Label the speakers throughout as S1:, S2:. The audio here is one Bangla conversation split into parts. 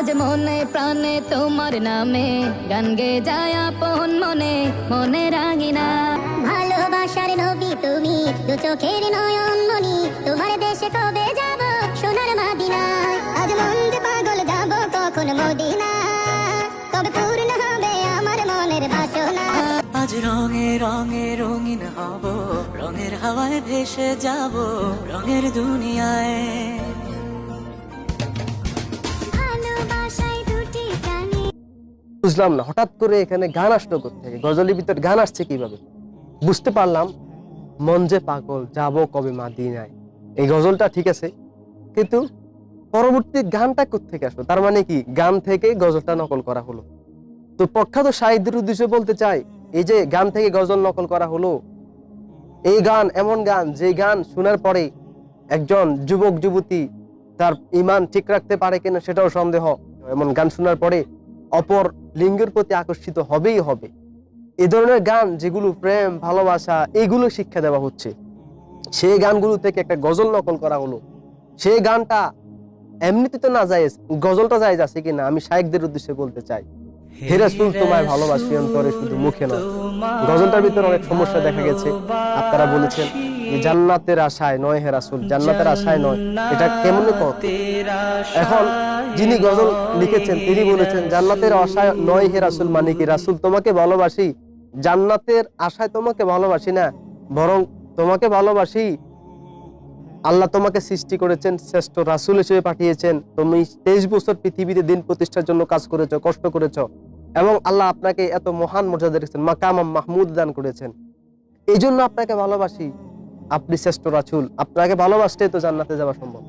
S1: আজ মনে প্রাণে তোমার নামে। গান গে যায় আপন মনে মনে রাঙিনা।
S2: ভালোবাসার নবী তুমি দু চোখের নয়ন মনি তোমার দেশে কবে যাব সোনার মাদিনায়? আজ মন যে পাগল যাব কখন মদিনা কবে পূর্ণ হবে আমার মনের বাসনা?
S3: আজ রঙে রঙে রঙিন হব রঙের হাওয়ায় ভেসে যাব রঙের দুনিয়ায়।
S4: বুঝলাম না, হঠাৎ করে এখানে গান আসলো থেকে গজলের ভিতর গান আসছে কীভাবে? বুঝতে পারলাম, মন যে পাগল, যাব কবে মাদিনায়? এই গজলটা ঠিক আছে, কিন্তু পরবর্তী গানটা থেকে আসলো? তার মানে কি, গান থেকে গজলটা নকল করা হলো। তো প্রখ্যাত সাহিত্যের উদ্দেশ্যে বলতে চাই, এই যে গান থেকে গজল নকল করা হলো, এই গান, এমন গান যে গান শোনার পরে একজন যুবক, যুবতী তার ইমান ঠিক রাখতে পারে কিনা সেটাও সন্দেহ। এমন গান শোনার পরে অপর লিঙ্গের প্রতি আকর্ষিত হবেই হবে। এ ধরনের গান যেগুলো প্রেম ভালোবাসা এগুলো শিক্ষা দেওয়া হচ্ছে। সেই গানগুলো থেকে একটা গজল নকল করা হলো। সেই গানটা এমনিতে তো না যায় গজলটা যায় আছে কিনা আমি শায়েকদের উদ্দেশ্যে বলতে চাই। হে রাসূল, তোমায় ভালোবাসি অন্তরে শুধু মুখে নয়। গজলটার ভিতরে অনেক সমস্যা দেখা গেছে। আপনারা বলেছেন জান্নাতের আশায় নয় হে রাসূল জান্নাতের আশায় নয়। এটা কেমন এখন যিনি গজল লিখেছেন তিনি বলেছেন জান্নাতের আশায় নয় হে রাসুল মানে কি রাসুল তোমাকে ভালোবাসি। জান্নাতের আশায় তোমাকে ভালোবাসি না বরং তোমাকে ভালোবাসি। আল্লাহ তোমাকে সৃষ্টি করেছেন শ্রেষ্ঠ রাসুল হিসেবে পাঠিয়েছেন। তুমি তেইশ বছর পৃথিবীতে দিন প্রতিষ্ঠার জন্য কাজ করেছ কষ্ট করেছ এবং আল্লাহ আপনাকে এত মহান মর্যাদা রেখেছেন মাকাম মাহমুদ দান করেছেন। এই জন্য আপনাকে ভালোবাসি। আপনি শ্রেষ্ঠ রাসুল আপনাকে ভালোবাসতে তো জান্নাতে যাওয়া সম্ভব।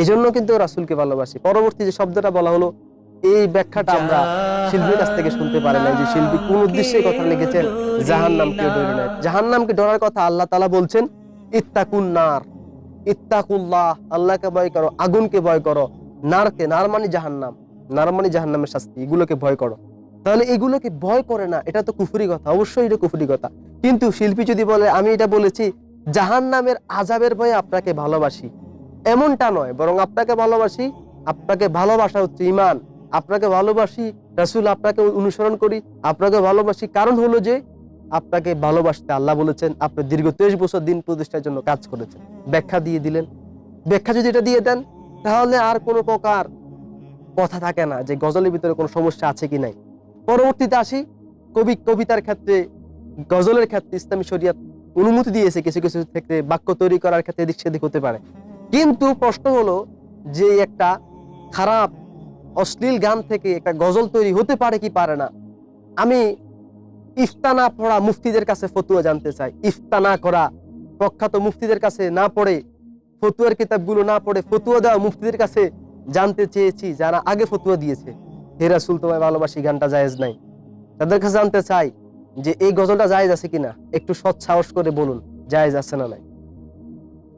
S4: এই জন্য কিন্তু রাসুলকে ভালোবাসি। পরবর্তী যে শব্দটা বলা হলো, এই ব্যাখ্যাটা আমরা শিল্পীর কাছ থেকে শুনতে পারি না যে শিল্পী কোন উদ্দেশ্যে কথা লিখেছেন জাহান নামকে ডরে না জাহান নামকে ডরার কথা আল্লাহ তালা বলছেন, ইত্তাকুন নার, ইত্তাকুল্লাহ, আল্লাহকে ভয় করো, আগুনকে ভয় করো, নারকে, নার মানে জাহান্নাম, নার মানে জাহান্নামের শাস্তি, এগুলোকে ভয় করো। তাহলে এগুলোকে ভয় করে না, এটা তো কুফুরি কথা, অবশ্যই এটা কুফুরি কথা। কিন্তু শিল্পী যদি বলে, আমি এটা বলেছি জাহান নামের আজাবের ভয়ে আপনাকে ভালোবাসি এমনটা নয়, বরং আপনাকে ভালোবাসি, আপনাকে ভালোবাসা হচ্ছে ইমান আপনাকে ভালোবাসি, রাসুল আপনাকে অনুসরণ করি। আপনাকে ভালোবাসি কারণ হলো যে, আপনাকে ভালোবাসতে আল্লাহ বলেছেন, আপনি দীর্ঘ তেইশ বছর দিন প্রতিষ্ঠার জন্য কাজ করেছেন। ব্যাখ্যা দিয়ে দিলেন। ব্যাখ্যা যদি এটা দিয়ে দেন, তাহলে আর কোনো প্রকার কথা থাকে না যে গজলের ভিতরে কোনো সমস্যা আছে কি নাই। পরবর্তীতে আসি, কবি, কবিতার ক্ষেত্রে, গজলের ক্ষেত্রে ইসলামী শরিয়াত অনুমতি দিয়েছে, কিছু কিছু ক্ষেত্রে বাক্য তৈরি করার ক্ষেত্রে এদিক সেদিক হতে পারে। কিন্তু প্রশ্ন হলো যে একটা খারাপ, অশ্লীল গান থেকে একটা গজল তৈরি হতে পারে কি পারে না? আমি ইফতানা পড়া মুফতিদের কাছে ফতুয়া জানতে চাই। ইফতানা করা, প্রখ্যাত মুফতিদের কাছে না পড়ে, ফতুয়ার কিতাবগুলো না পড়ে ফতুয়া দেওয়া মুফতিদের কাছে জানতে চেয়েছি, যারা আগে ফতুয়া দিয়েছে। হে রাসূল, তোমায় ভালোবাসি, গানটা জায়েজ নাই। তাদের কাছে জানতে চাই যে এই গজলটা জায়েজ আছে কিনা? একটু সৎ সাহস করে বলুন, জায়েজ আছে না নাই?